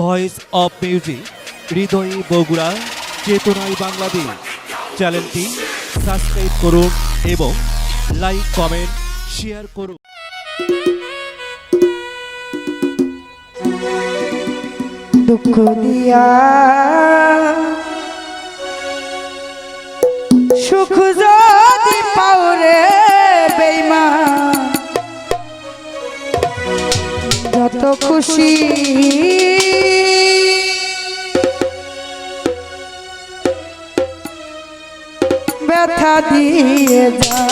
Voice of music, হৃদয়ে বগুড়া, চেতনায় বাংলাদেশ। চ্যানেলটি সাবস্ক্রাইব করুন এবং লাইক, কমেন্ট, শেয়ার করুন। দুঃখ দিয়া সুখ যদি পাওরে বেইমা যত খুশি দিয়ে যা।